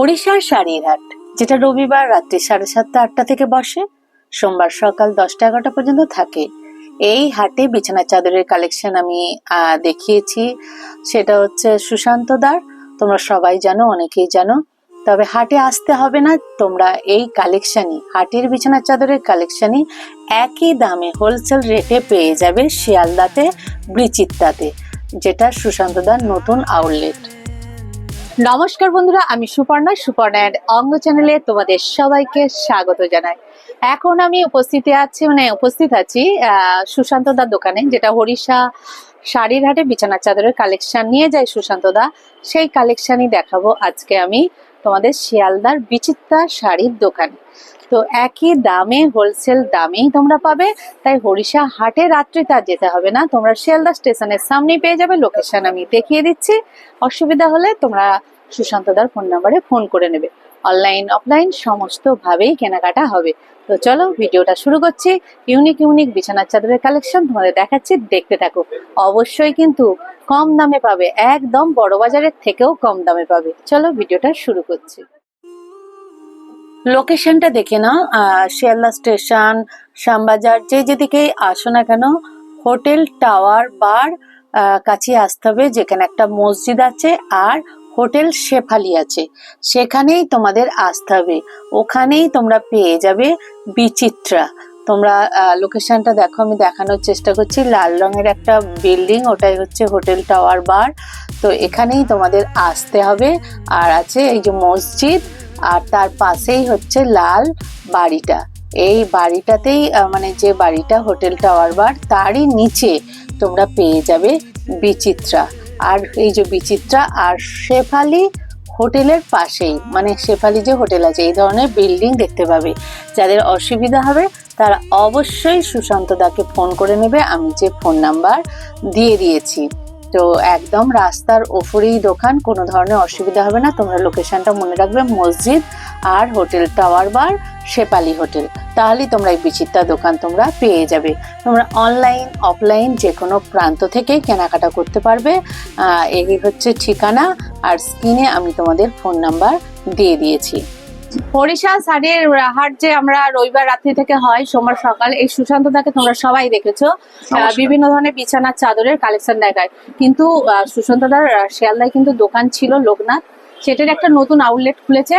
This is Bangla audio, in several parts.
ওড়িশার হাট যেটা রবিবার রাত্রি সাড়ে সাতটা আটটা থেকে বসে, সোমবার সকাল দশটা এগারোটা পর্যন্ত থাকে। এই হাটে বিছানা চাদরের কালেকশন আমি দেখিয়েছি। সেটা হচ্ছে সুশান্ত দার। তোমরা সবাই জানো, অনেকেই জানো। তবে হাটে আসতে হবে না, তোমরা এই কালেকশনই হাটের বিছানা চাদরের কালেকশনই একই দামে হোলসেল রেটে পেয়ে যাবে শিয়ালদাতে, ব্রিচিত্তাতে, যেটা সুশান্ত দার নতুন আউটলেট নমস্কার বন্ধুরা, আমি সুপর্ণা। সুপর্ণা অ্যান্ড অঙ্গ চ্যানেলে তোমাদের সবাইকে স্বাগত জানাই। এখন আমি উপস্থিত আছি মানে উপস্থিত আছি সুশান্ত দার দোকানে, যেটা হরিষা শাড়ির হাটে বিছানা চাদরের কালেকশন নিয়ে যায় সুশান্ত দা। সেই কালেকশনই দেখাবো আজকে আমি তোমাদের শিয়ালদার বিচিত্রা শাড়ির দোকানে। তো একই দামে হোলসেল দামেই তোমরা পাবে। তাই হরিষা হাটে রাত্রি তার যেতে হবে না। তোমরা শিয়ালদা স্টেশনের সামনেই পেয়ে যাবে লোকেশন আমি দেখিয়ে দিচ্ছি। অসুবিধা হলে তোমরা সুশান্ত দার ফোন নাম্বারে ফোন করে নেবে। অনলাইন অফলাইন সমস্ত ভাবেই কেনাকাটা হবে। তো চলো ভিডিওটা শুরু করছি। ইউনিক ইউনিক বিছানার চাদরের কালেকশন তোমাদের দেখাচ্ছি। দেখতে থাকো। অবশ্যই কিন্তু কম দামে পাবে। একদম বড় বাজারের থেকেও কম দামে পাবে। চলো ভিডিওটা শুরু করছি। লোকেশনটা দেখে নাও শিয়ালদা স্টেশন, শ্যামবাজার, যে যেদিকেই আসো না কেন, হোটেল, টাওয়ার, বার কাছে আসতে হবে, যেখানে একটা মসজিদ আছে আর হোটেল শেফালি আছে। সেখানেই তোমাদের আসতে হবে। ওখানেই তোমরা পেয়ে যাবে বিচিত্রা। তোমরা লোকেশনটা দেখো, আমি দেখানোর চেষ্টা করছি। লাল রঙের একটা বিল্ডিং, ওটাই হচ্ছে হোটেল, টাওয়ার, বার। তো এখানেই তোমাদের আসতে হবে। আর আছে এই যে মসজিদ আর তার পাশেই হচ্ছে লাল বাড়িটা। এই বাড়িটাতেই মানে যে বাড়িটা হোটেল টাওয়ার বার, তারই নিচে তোমরা পেয়ে যাবে বিচিত্রা। আর এই যে বিচিত্রা আর শেফালি হোটেলের পাশেই মানে শেফালি যে হোটেল আছে, এই ধরনের বিল্ডিং দেখতে পাবে। যাদের অসুবিধা হবে, তারা অবশ্যই সুশান্ত দাকে ফোন করে নেবে, আমি যে ফোন নাম্বার দিয়ে দিয়েছি। তো একদম রাস্তার ওপরেই দোকান, কোনো ধরনের অসুবিধা হবে না। তোমরা লোকেশনটা মনে রাখবে, মসজিদ আর hotel tower bar Shepali hotel তাহলেই তোমরা এই বিচিত্রা দোকান তোমরা পেয়ে যাবে। তোমরা অনলাইন অফলাইন যে কোনো প্রান্ত থেকেই কেনাকাটা করতে পারবে। এই হচ্ছে ঠিকানা। আর স্ক্রিনে আমি তোমাদের ফোন নাম্বার দিয়ে দিয়েছি। হরিষা শাড়ির হাট যে আমরা রবিবার রাত্রি থেকে হয় সোমবার সকাল এই সুশান্ত দাকে তোমরা সবাই দেখেছ। বিভিন্ন ধরনের বিছানার চাদরের কালেকশন দেখায়। কিন্তু সুশান্ত দার শিয়ালদায় কিন্তু দোকান ছিল লোকনাথ। সেটার একটা নতুন আউটলেট খুলেছে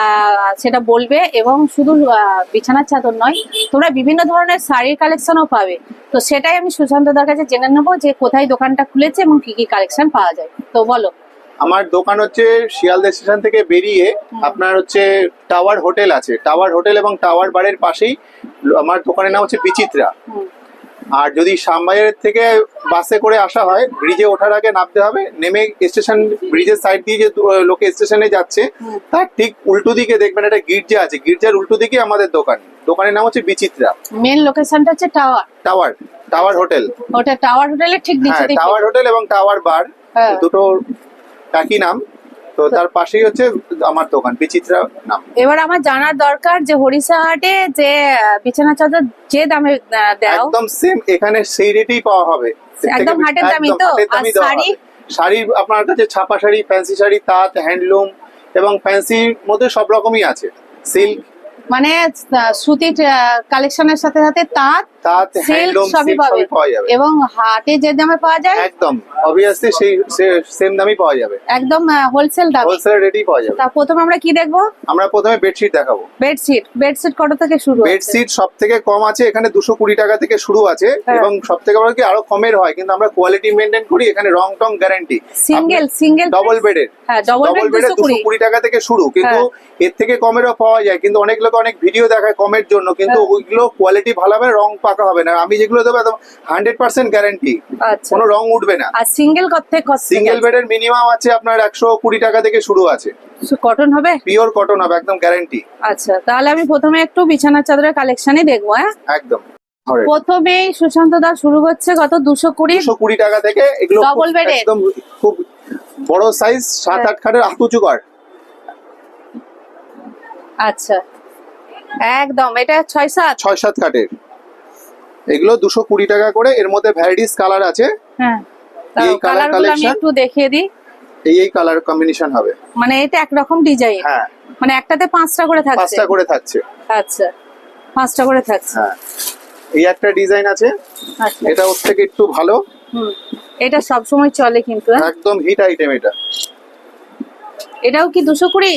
আহ, সেটা বলবে। এবং শুধু আহ, বিছানার চাদর নয় তোমরা বিভিন্ন ধরনের শাড়ির কালেকশনও পাবে। তো সেটাই আমি সুশান্ত দার কাছে জেনে নেব যে কোথায় দোকানটা খুলেছে এবং কি কি কালেকশন পাওয়া যায়। তো বলো। আমার দোকান হচ্ছে শিয়ালদা স্টেশন থেকে বেরিয়ে আপনার হচ্ছে টাওয়ার হোটেল আছে। টাওয়ার হোটেল এবং টাওয়ার বারের পাশেই আমার দোকানের নাম হচ্ছে বিচিত্রা। আর যদি শ্যামবাজারের থেকে বাসে করে আসা হয় ব্রিজে ওঠার আগে নামতে হবে। নেমে স্টেশন ব্রিজের সাইড দিয়ে যে লোকে স্টেশনে যাচ্ছে। তার ঠিক উল্টো দিকে দেখবেন একটা গির্জা আছে। গির্জার উল্টো দিকে আমাদের দোকান। দোকানের নাম হচ্ছে বিচিত্রা। মেন লোকেশনটা হচ্ছে টাওয়ার টাওয়ার টাওয়ার হোটেল ওটা টাওয়ার হোটেলের ঠিক নিচে হ্যাঁ টাওয়ার হোটেল এবং টাওয়ার বার হ্যাঁ। দুটো একই নাম তো তার পাশেই হচ্ছে আমার দোকান বিচিত্রা নাম এবার আমার জানার দরকার যে হরিষা হাটে যে বিছানা চাদর যে দামে দাও একদম সেম এখানে সেই রেটেই পাওয়া হবে একদম হাটের দামই তো? আর শাড়ি? শাড়ি আপনার কাছে ছাপা শাড়ি ফ্যান্সি শাড়ি তাঁত হ্যান্ডলুম এবং ফ্যান্সির মধ্যে সব রকমই আছে সিল্ক মানে সুতির কালেকশনের সাথে সাথে তাঁত তাঁত হ্যান্ডলুম সবই সিল্ক পাবে। সবই পাওয়া যাবে। এবং হাটে যে দামে পাওয়া যায়? একদম। অবভিয়াসলি সেই সেম দামই পাওয়া যাবে। একদম হোলসেল দামে। হোলসেল রেটেই পাওয়া যাবে। তা প্রথমে আমরা কি দেখব? আমরা প্রথমে বেডশিট দেখাবো। বেডশিট বেডশিট কত থেকে শুরু বেডশিট সব থেকে কম আছে এখানে দুশো কুড়ি টাকা থেকে শুরু আছে। হ্যাঁ। এবং সব থেকে বড় কি আরও কমের হয়। কিন্তু আমরা কোয়ালিটি মেনটেন করি এখানে রং টং গ্যারান্টি সিঙ্গেল সিঙ্গেল ডবল বেডের হ্যাঁ ডবল ডবল বেড বেডে দুশো কুড়ি। টাকা থেকে শুরু। কিন্তু এর থেকে কমেরও পাওয়া যায়। কিন্তু অনেক লোক অনেক ভিডিও দেখায় কমের জন্য। কিন্তু হ্যাঁ। ওইগুলো কোয়ালিটি ভালো হবে রং পাকা হবে না। আমি যেগুলো দেবো একদম হান্ড্রেড পার্সেন্ট গ্যারান্টি কোনো রং উঠবে না। আর সিঙ্গেল কত থেকে সিঙ্গেল বেডের মিনিমাম আছে আপনার একশো কুড়ি টাকা থেকে শুরু আছে। কটন হবে? পিওর কটন হবে একদম গ্যারান্টি আচ্ছা তাহলে আমি প্রথমে একটু বিছানার চাদরের কালেকশনই দেখব হ্যাঁ? একদম। ধরেন প্রথমেই সুশান্ত দা শুরু করছে কত? দুশো কুড়ি? দুশো কুড়ি টাকা থেকে এগুলো bed এর? একদম খুব বড় সাইজ সাত। আট খাটের আতুচু কর আচ্ছা। একদম এটা ছয় সাত? ছয় সাত খাটের এগুলো দুশো কুড়ি টাকা করে। এর মধ্যে ভ্যারাইটিস কালার আছে। হ্যাঁ এই কালারগুলো একটু দেখিয়ে দিই। এই এই কালার কম্বিনেশন হবে। মানে এটা একরকম ডিজাইন হ্যাঁ। মানে একটাতে পাঁচটা করে থাকছে। পাঁচটা করে থাকছে। আচ্ছা পাঁচটা করে থাকছে। হ্যাঁ। এই একটা ডিজাইন আছে। আচ্ছা। এটা ওর থেকে একটু ভালো। হুম এটা সব সময় চলে কিন্তু হ্যাঁ? একদম হিট আইটেম এটা। এটাও কি দুশো কুড়ি?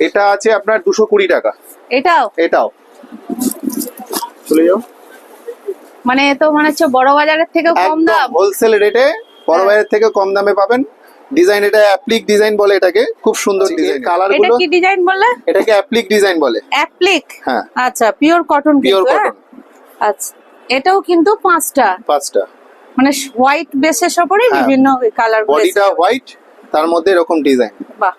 এটা আছে আপনার দুশো কুড়ি টাকা। এটাও? এটাও। চলে যাও। মানে তো মানে হচ্ছে বড় বাজারের থেকে কম দাম। হোলসেল রেটে বড় বাজারের থেকে কম দামে পাবেন। ডিজাইন এটা অ্যাপ্লিক ডিজাইন বলে এটাকে। খুব সুন্দর ডিজাইন কালারগুলো এটা কি ডিজাইন বললে এটাকে অ্যাপ্লিক ডিজাইন বলে। অ্যাপ্লিক হ্যাঁ। আচ্ছা পিওর কটন পিওর কিন্তু হ্যাঁ? কটন আচ্ছা এটাও কিন্তু পাঁচটা। পাঁচটা। মানে হোয়াইট বেসের হ্যাঁ। বিভিন্ন কালার বডিটা হোয়াইট তার মধ্যে এরকম ডিজাইন বাহ।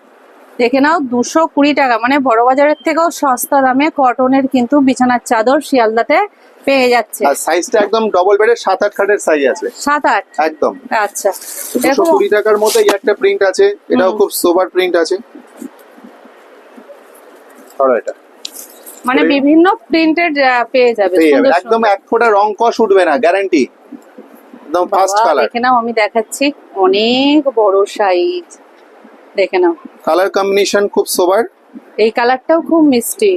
দেখে নাও দুশো কুড়ি টাকা। মানে বড় বাজারের থেকেও সস্তা দামে কটনের কিন্তু বিছানার চাদর শিয়ালদাতে পেয়ে যাচ্ছে। আর সাইজটা একদম ডবল বেডের সাত আট খাটের সাইজ আছে। সাত আট? একদম। আচ্ছা। দুশো কুড়ি টাকার মধ্যে একটা প্রিন্ট আছে এটাও খুব সোবার প্রিন্ট আছে। ধরো এটা। মানে বিভিন্ন প্রিন্টেড পেয়ে যাবে পেয়ে যাবে। একদম এক ফোঁটা রং কষ উঠবে না গ্যারান্টি একদম ফার্স্ট কালার দেখে নাও আমি দেখাচ্ছি। অনেক বড় সাইজ দেখে নাও। কালার কম্বিনেশন খুব সোবার এই কালারটাও খুব মিষ্টি।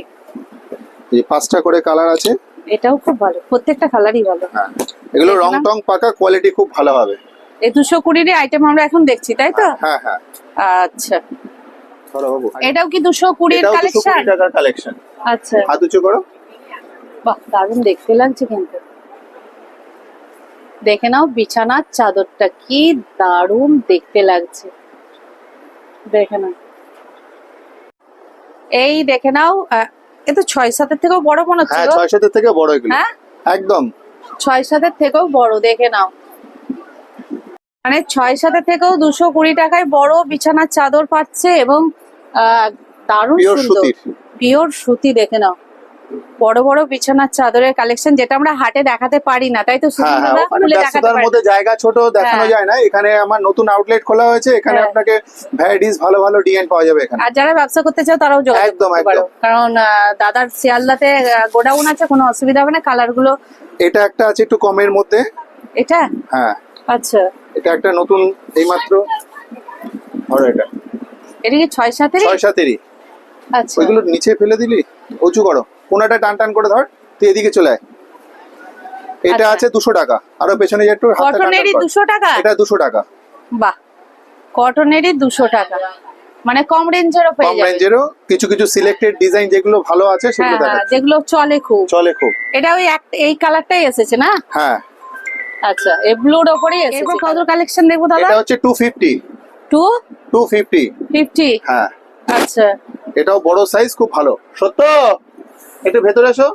এই পাঁচটা করে কালার আছে। এটাও খুব ভালো। প্রত্যেকটা কালারই ভালো। হ্যাঁ। এগুলো রং টং পাকা কোয়ালিটি খুব ভালো হবে। এই দুশো কুড়ির আইটেম আমরা এখন দেখছি তাই তো? হ্যাঁ হ্যাঁ আচ্ছা। ধরো বাবু এটাও কি দুশো কুড়ির কালেকশন টাকার কালেকশন আচ্ছা। হাত উঁচু করো। বাহ দারুণ দেখতে লাগছে কিন্তু। দেখে নাও বিছানার চাদরটা কি দারুণ দেখতে লাগছে। দেখে নাও। এই দেখে নাও আহ, এ তো ছয় সাতের থেকেও বড় মনে হচ্ছে হ্যাঁ ছয় সাতের থেকেও বড় এগুলো। হ্যাঁ? একদম। ছয় সাতের থেকেও বড় দেখে নাও। মানে ছয় সাতের থেকেও দুশো কুড়ি টাকায় বড় বিছানার চাদর পাচ্ছে এবং আহ, দারুণ সুন্দর। পিওর সুতি দেখে নাও। বড় বড় বিছানার চাদরের কালেকশন যেটা আমরা হাটে দেখাতে পারি না তাই তো হ্যাঁ হ্যাঁ ব্যস্ততার মধ্যে জায়গা ছোট দেখানো হ্যাঁ। যায় না এখানে আমার নতুন আউটলেট খোলা হয়েছে এখানে হ্যাঁ। আপনাকে ভ্যারাইটিস ভালো ভালো ডিজাইন পাওয়া যাবে এখানে। আর যারা ব্যবসা করতে চাও তারাও যোগাযোগ একদম, একদম। কারণ দাদার শিয়ালদাতে গোডাউন আছে কোনো অসুবিধা হবে না কালারগুলো। এটা একটা আছে একটু কমের মধ্যে। এটা? হ্যাঁ। আচ্ছা। এটা একটা নতুন এইমাত্র। ধরো এটা। এটা কি ছয় সাতের ছয় সাতেরই। আচ্ছা। ওইগুলো নিচে ফেলে দিলি? উঁচু করো। কোনাটা টান টান করে ধর তুই এদিকে চলে আয়। এটা আচ্ছা। আছে দুশো টাকা। আরও পেছনে যে একটু কটনেরই দুশো টাকা? এটা দুশো টাকা। বাহ। কটনেরই দুশো টাকা। মানে কম রেঞ্জেরও পেয়ে কম রেঞ্জেরও কিছু কিছু সিলেক্টেড ডিজাইন যেগুলো ভালো আছে সেগুলো হ্যাঁ দেখা যেগুলো চলে খুব। চলে খুব। এটা ওই এই কালারটাই এসেছে না? হ্যাঁ। আচ্ছা এই ব্লুর ওপরেই এসেছে। এরপর কত কালেকশন দেখব দাদা? এটা হচ্ছে two fifty two? Two fifty fifty হ্যাঁ। আচ্ছা। এটাও বড় সাইজ খুব ভালো। সত্য? একটু ভেতরে এসো।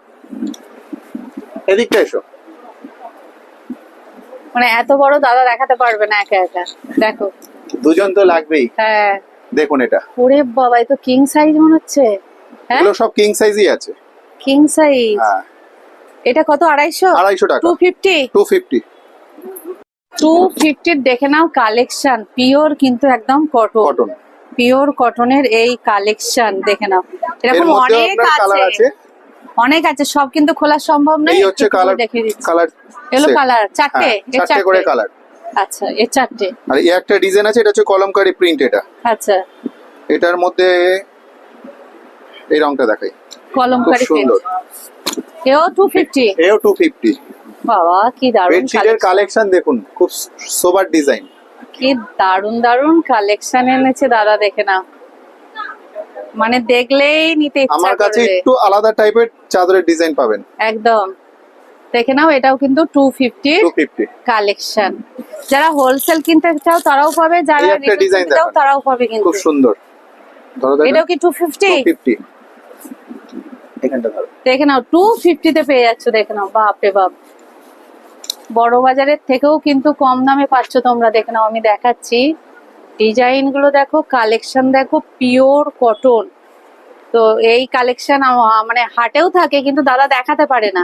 এদিকটা এসো। মানে এত বড় দাদা দেখাতে পারবে না একা একা। দেখো। দুজন তো লাগবেই। হ্যাঁ। দেখুন এটা। ওরে বাবা এ তো কিং সাইজ মনে হচ্ছে। হ্যাঁ? এগুলো সব কিং সাইজই আছে। কিং সাইজ হ্যাঁ। এটা কত আড়াইশো? আড়াইশো টাকা। Two fifty two fifty two ফিফটির দেখে নাও কালেকশন পিওর কিন্তু একদম কটন কটন পিওর কটনের এই কালেকশন দেখে নাও। এরকম অনেক আছে। অনেক আছে সব কিন্তু খোলা সম্ভব নয় এই হচ্ছে কালার দিচ্ছি। কালার এগুলো কালার চারটে হ্যাঁ, চারটে করে কালার আচ্ছা চারটে। আর এই একটা ডিজাইন আছে এটা হচ্ছে কলমকারি প্রিন্ট এটা। আচ্ছা। এটার মধ্যে এই রংটা দেখাই। কলমকারি সুন্দর। এও টু ফিফটি এও টু ফিফটি বাবা কি দারুণ বেডশিটের কালেকশন দেখুন খুব সোবার ডিজাইন কি দারুণ দারুণ কালেকশন এনেছে দাদা দেখে নাও। মানে দেখলেই নিতে ইচ্ছা আমার কাছে একটু আলাদা টাইপের চাদরের ডিজাইন পাবেন। একদম। দেখে নাও এটাও কিন্তু two fifty two fifty collection যারা হোলসেল কিনতে চাও তারাও পাবে। যারা design কিনতে চাও তারাও পাবে কিন্তু। খুব সুন্দর। ধরো এটাও কি টু ফিফটি টু ফিফটি এখানটা ধরো। দেখে নাও টু ফিফটিতে পেয়ে যাচ্ছ দেখে নাও। বাপ রে বাপ। বড় বাজারের থেকেও কিন্তু কম দামে পাচ্ছ তোমরা। দেখে নাও আমি দেখাচ্ছি। ডিজাইনগুলো দেখো কালেকশন দেখো পিওর কটন। তো এই কালেকশন মানে হাটেও থাকে কিন্তু দাদা দেখাতে পারে না।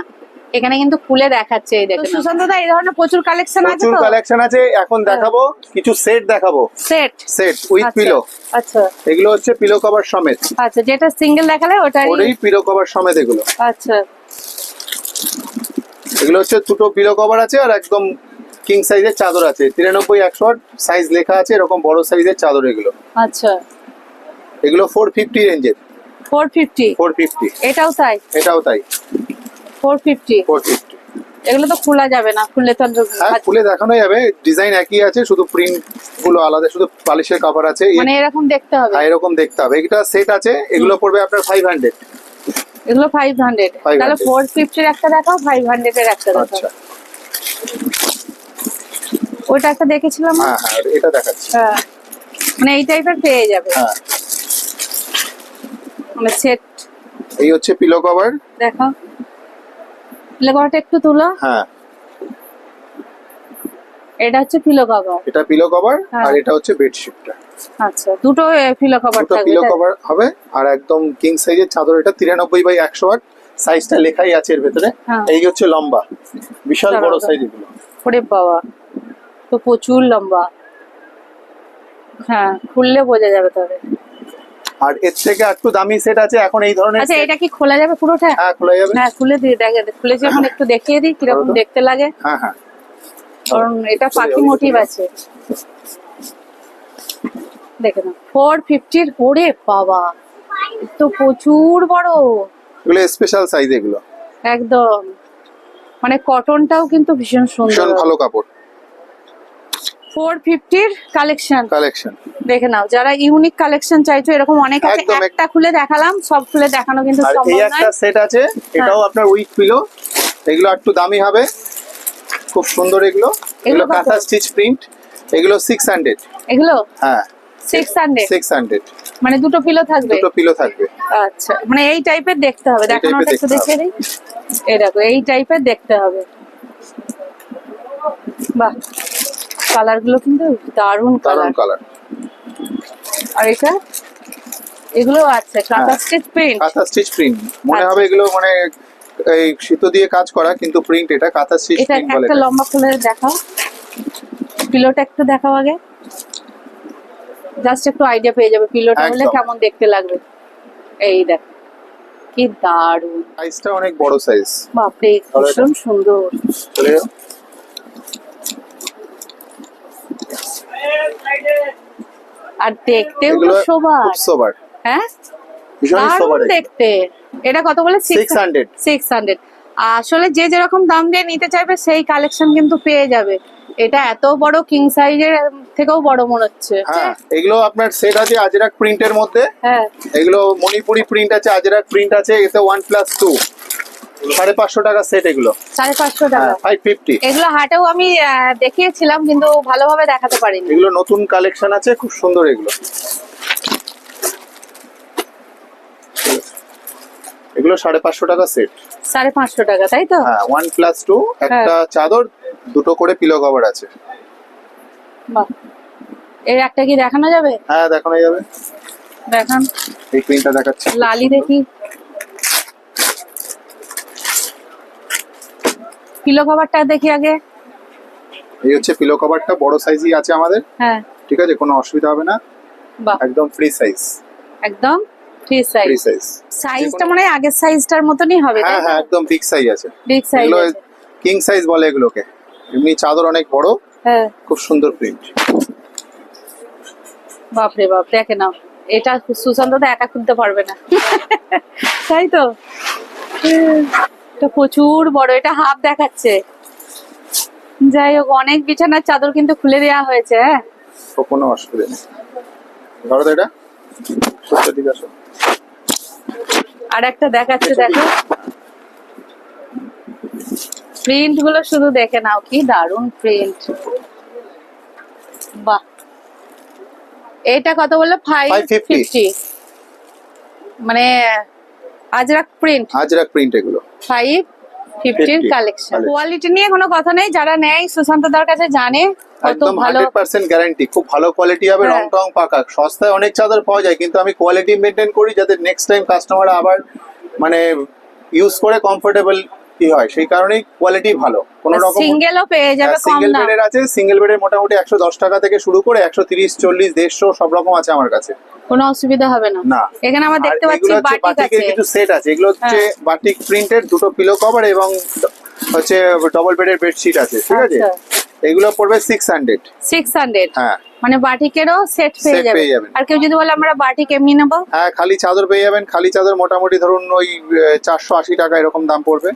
এখানে কিন্তু খুলে দেখাচ্ছে এই দেখে সুশান্ত দা এই ধরনের প্রচুর কালেকশন আছে প্রচুর তো? কালেকশন আছে এখন দেখাবো কিছু সেট দেখাবো। সেট সেট উইথ পিলো আচ্ছা। এগুলো হচ্ছে পিলো কভার সমেত। আচ্ছা যেটা সিঙ্গেল দেখালে ওটাই ওটাই পিলো কভার সমেত এগুলো। আচ্ছা। এগুলো হচ্ছে দুটো পিলো কভার আছে আর একদম কিং সাইজের চাদর আছে। তিরানব্বই একশো সাইজ লেখা আছে এরকম বড় সাইজের চাদর এগুলো। আচ্ছা। এগুলো ফোর ফিফটি রেঞ্জের ফোর ফিফটি ফোর ফিফটি এটাও তাই? এটাও তাই। ফোর ফিফটি ফোর ফিফটি এগুলো তো খোলা যাবে না খুললে তো হ্যাঁ খুলে দেখানো যাবে। ডিজাইন একই আছে শুধু প্রিন্টগুলো আলাদা শুধু পালিশের কাপড় আছে। মানে এরকম দেখতে হবে? হ্যাঁ, এরকম দেখতে হবে। এটা সেট আছে এগুলো পড়বে আপনার ফাইভ হান্ড্রেড এগুলো ফাইভ হান্ড্রেড 500 তাহলে ফোর ফিফটির একটা দেখাও ফাইভ হান্ড্রেড এর একটা দেখাও। আচ্ছা। ওইটা একটা দেখেছিলাম হ্যাঁ হ্যাঁ এটা দেখাচ্ছি। হ্যাঁ। মানে এই টাইপের পেয়ে যাবে। হ্যাঁ। মানে সেট এই হচ্ছে পিলো কভার দেখাও লেখাটা একটু তুলো। হ্যাঁ। এটা হচ্ছে পিলো কভার এটা পিলো কভার হ্যাঁ। আর এটা হচ্ছে বেডশিটটা আচ্ছা দুটো পিলো কভার থাকবে পিলো কভার হবে আর একদম কিং সাইজের চাদর এটা তিরানব্বই বাই একশো আট। সাইজটা লেখাই আছে এর ভেতরে। হ্যাঁ। এই হচ্ছে লম্বা। বিশাল বড় সাইজ এগুলো। ওরে বাবা। তো প্রচুর লম্বা। হ্যাঁ খুললে বোঝা যাবে তবে। আর এর থেকে একটু দামি সেট আছে এখন এই ধরনের আচ্ছা এটা কি খোলা যাবে পুরোটা? হ্যাঁ খোলা যাবে। হ্যাঁ খুলে দিয়ে দেখে খুলে যখন একটু দেখিয়ে দিই কীরকম করো দেখতে লাগে। হ্যাঁ হ্যাঁ। কারণ এটা পাখি মোটিভ আছে। দেখে না ফোর ফিফটির ওরে বাবা! তো প্রচুর বড়। এগুলো স্পেশাল সাইজ এগুলো। একদম। মানে কটনটাও কিন্তু ভীষণ সুন্দর। ভীষণ ভালো কাপড়। ফোর ফিফটির কালেকশন। কালেকশন। দেখে নাও যারা ইউনিক কালেকশন চাইছো এরকম অনেক আছে একটা খুলে দেখালাম সব খুলে দেখানো কিন্তু আর এই একটা সেট আছে এটাও আপনার উইক পিলো এগুলো একটু দামি হবে খুব সুন্দর এগুলো। এগুলো কাঁথা স্টিচ প্রিন্ট এগুলো সিক্স হান্ড্রেড এগুলো? হ্যাঁ। সিক্স হান্ড্রেড সিক্স হান্ড্রেড মানে দুটো পিলো থাকবে? দুটো পিলো থাকবে। আচ্ছা মানে এই টাইপের দেখতে হবে। এই একটু দেখতে দেখে দিই। এই দেখো এই টাইপের দেখতে হবে। বাহ। কালারগুলো কিন্তু দারুণ দারুণ কালার। আর এটা? এগুলো আছে কাঁথা হ্যাঁ। Stitch print. Kantha stitch print. মনে আচ্ছা। হবে এগুলো মানে এই সুতো দিয়ে কাজ করা কিন্তু প্রিন্ট এটা কাঁথা স্টিচ প্রিন্ট বলে একটা এটা। লম্বা খুলে দেখাও। পিলোটা একটু দেখাও আগে। জাস্ট একটু আইডিয়া পেয়ে যাবে পিলোটা হলে কেমন দেখতে লাগবে। এই দেখ কি দারুণ। সাইজটা অনেক বড় সাইজ বাপরে ভীষণ সুন্দর। আর দেখতেও তো সোবার হ্যাঁ? দারুণ দেখতে। এটা কত বলে? সিক্স হান্ড্রেড সিক্স হান্ড্রেড আসলে যে যেরকম দাম দিয়ে নিতে চাইবে সেই কালেকশন কিন্তু পেয়ে যাবে। এটা এত বড় কিং সাইজের থেকেও বড় মনে হচ্ছে। হ্যাঁ এগুলো আপনার সেট আছে আজরাক প্রিন্টের মধ্যে। হ্যাঁ। এগুলো মণিপুরি প্রিন্ট আছে আজরাক প্রিন্ট আছে এতে ওয়ান প্লাস টু সাড়ে পাঁচশো টাকা সেট এগুলো। সাড়ে পাঁচশো টাকা। ফাইভ ফিফটি এগুলো হাটেও আমি দেখিয়েছিলাম কিন্তু ভালোভাবে দেখাতে পারিনি। এগুলো নতুন কালেকশন আছে খুব সুন্দর এগুলো। এগুলো সাড়ে পাঁচশো টাকা সেট সাড়ে পাঁচশো টাকা তাই তো? হ্যাঁ ওয়ান প্লাস টু একটা চাদর দুটো করে পিলো কভার আছে। বাহ। এর একটা কি দেখানো যাবে? হ্যাঁ দেখানো যাবে। দেখান। এই প্রিন্টটা দেখাচ্ছি। লালি দেখি। পিলো কভারটা দেখি আগে। এই হচ্ছে পিলো কভারটা বড় সাইজই আছে আমাদের। হ্যাঁ। ঠিক আছে কোনো অসুবিধা হবে না। বাহ। একদম ফ্রি সাইজ একদম ফ্রি সাইজ ফ্রি সাইজ সাইজটা মানে আগের সাইজটার মতনই হবে হ্যাঁ হ্যাঁ একদম বিগ সাইজ আছে। বিগ সাইজ কিং সাইজ বলে এগুলোকে। এমনি চাদর অনেক বড়। হ্যাঁ। খুব সুন্দর প্রিন্ট বাপরে বাপ দেখে নাও। এটা সুশান্ত একা খুলতে পারবে না। তাই তো? এটা প্রচুর বড় এটা হাফ দেখাচ্ছে। যাই হোক অনেক বিছানার চাদর কিন্তু খুলে দেওয়া হয়েছে হ্যাঁ? কোনো অসুবিধা নেই। ধরো তো এটা। ঠিক আছে আর একটা দেখাচ্ছে দেখো। প্রিন্টগুলো শুধু দেখে নাও কি দারুণ প্রিন্ট। বাহ। এটা কত বলল? ফাইভ ফিফটি মানে আজরাক প্রিন্ট আজরাক প্রিন্ট এগুলো। ফাইভ ফিফটির কালেকশন কোয়ালিটি নিয়ে কোনো কথা নেই। যারা নেয় সুশান্ত দার কাছে জানে একদম হান্ড্রেড পার্সেন্ট গ্যারান্টি খুব ভালো কোয়ালিটি হবে হ্যাঁ। রং টং পাকা। সস্তায় অনেক চাদর পাওয়া যায় কিন্তু আমি কোয়ালিটি মেনটেন করি যাতে নেক্সট টাইম কাস্টমার আবার মানে ইউজ করে কমফোর্টেবল কি হয়। সেই কারণেই কোয়ালিটি ভালো। কোন রকম সিঙ্গেলও পেয়ে যাবে কম সিঙ্গেল বেডের আছে সিঙ্গেল বেডের মোটামুটি একশো দশ টাকা থেকে শুরু করে একশো তিরিশ চল্লিশ দেড়শো সব রকম আছে আমার কাছে। কোনো অসুবিধা হবে না। না। এখানে আমরা দেখতে পাচ্ছি বাটিক বাটিকের আছে। কিছু সেট আছে। এগুলো হচ্ছে হ্যাঁ। বাটিক প্রিন্টের দুটো পিলো কভার এবং হচ্ছে ডবল বেডের বেডশিট আছে। ঠিক আছে? আচ্ছা। এগুলো পড়বে সিক্স হান্ড্রেড সিক্স হান্ড্রেড হ্যাঁ। মানে বাটিকেরও সেট পেয়ে যাবে। যাবেন। আর কেউ যদি বলে আমরা বাটিক এমনি নেব? হ্যাঁ খালি চাদর পেয়ে যাবেন। খালি চাদর মোটামুটি ধরুন ওই চারশো আশি টাকা এরকম দাম পড়বে।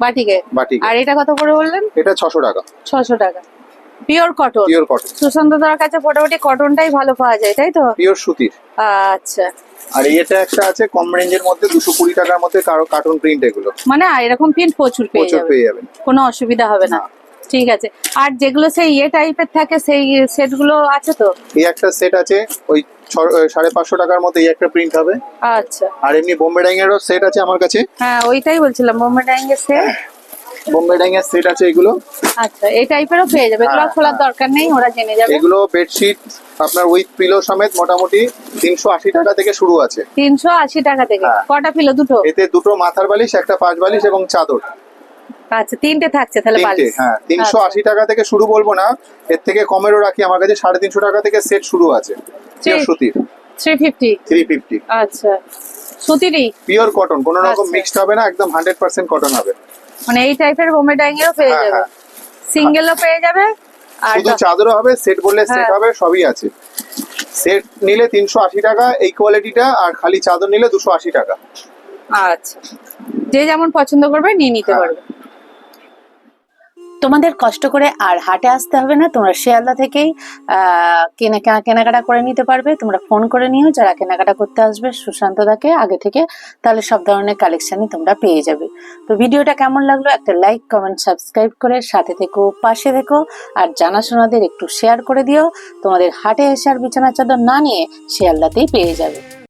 বাটিকে? বাটি আর এটা কত করে বললেন? এটা ছশো টাকা। ছশো টাকা। Pure cotton pure cotton Sushanta দার কাছে মোটামুটি কটনটাই ভালো পাওয়া যায় তাই তো? পিওর সুতির। আচ্ছা। আর এটা একটা আছে কম রেঞ্জের মধ্যে দুশো কুড়ি টাকার মধ্যে কারও কার্টুন প্রিন্ট এগুলো। মানে এরকম প্রিন্ট প্রচুর পেয়ে প্রচুর যাবে। পেয়ে যাবেন। কোনো অসুবিধা হবে না। ঠিক আছে। আর যেগুলো সেই ইয়ে টাইপের থাকে সেই সেটগুলো আছে তো? এই একটা সেট আছে ওই সাড়ে পাঁচশো টাকার মধ্যে এই একটা প্রিন্ট হবে। আচ্ছা। আর এমনি বোম্বে ডাইং এরও সেট আছে আমার কাছে। হ্যাঁ ওইটাই বলছিলাম বোম্বে ডাইং এর সেট বোম্বে ডাইং এর সেট আছে এগুলো। আচ্ছা এই টাইপেরও পেয়ে যাবে এগুলো হ্যাঁ, খোলার হ্যাঁ। দরকার নেই ওরা জেনে যাবে। এগুলো বেডশিট আপনার উইথ পিলো সমেত মোটামুটি তিনশো আশি টাকা থেকে শুরু আছে। তিনশো আশি টাকা থেকে হ্যাঁ। কটা পিলো দুটো? এতে দুটো মাথার বালিশ একটা পাঁচ বালিশ এবং চাদর। আচ্ছা তিনটে থাকছে তাহলে বালিশ? হ্যাঁ তিনশো আচ্ছা। আশি টাকা থেকে শুরু বলব না এর থেকে কমেরও রাখি আমার কাছে সাড়ে তিনশো টাকা থেকে সেট শুরু আছে। পিওর সুতির আচ্ছা। সুতিরই পিওর কটন কোনো রকম। মিক্সড হবে না একদম হান্ড্রেড পার্সেন্ট কটন হবে। মানে এই টাইপের পেয়ে হ্যাঁ, যাবে। হ্যাঁ। সিঙ্গেলও পেয়ে যাবে আর শুধু চাদরও হবে সেট বললে সেট হ্যাঁ। হবে সবই আছে। সেট নিলে তিনশো আশি টাকা এই কোয়ালিটিটা আর খালি চাদর নিলে দুশো আশি টাকা। আচ্ছা। যে যেমন পছন্দ করবে নিয়ে নিতে হ্যাঁ। পারবে। তোমাদের কষ্ট করে আর হাটে আসতে হবে না। তোমরা শিয়ালদা থেকেই কেনা- কেনাকাটা করে নিতে পারবে। তোমরা ফোন করে নিও, যারা কেনাকাটা করতে আসবে, সুশান্ত দাকে আগে থেকে, তাহলে সব ধরনের কালেকশনই তোমরা পেয়ে যাবে। তো ভিডিওটা কেমন লাগল? একটা লাইক কমেন্ট সাবস্ক্রাইব করে সাথে থেকো, পাশে থেকো, আর জানাশোনাদের একটু শেয়ার করে দিও। তোমাদের হাটে এসে আর বিছানা চাদর না নিয়ে শিয়ালদাতেই পেয়ে যাবে।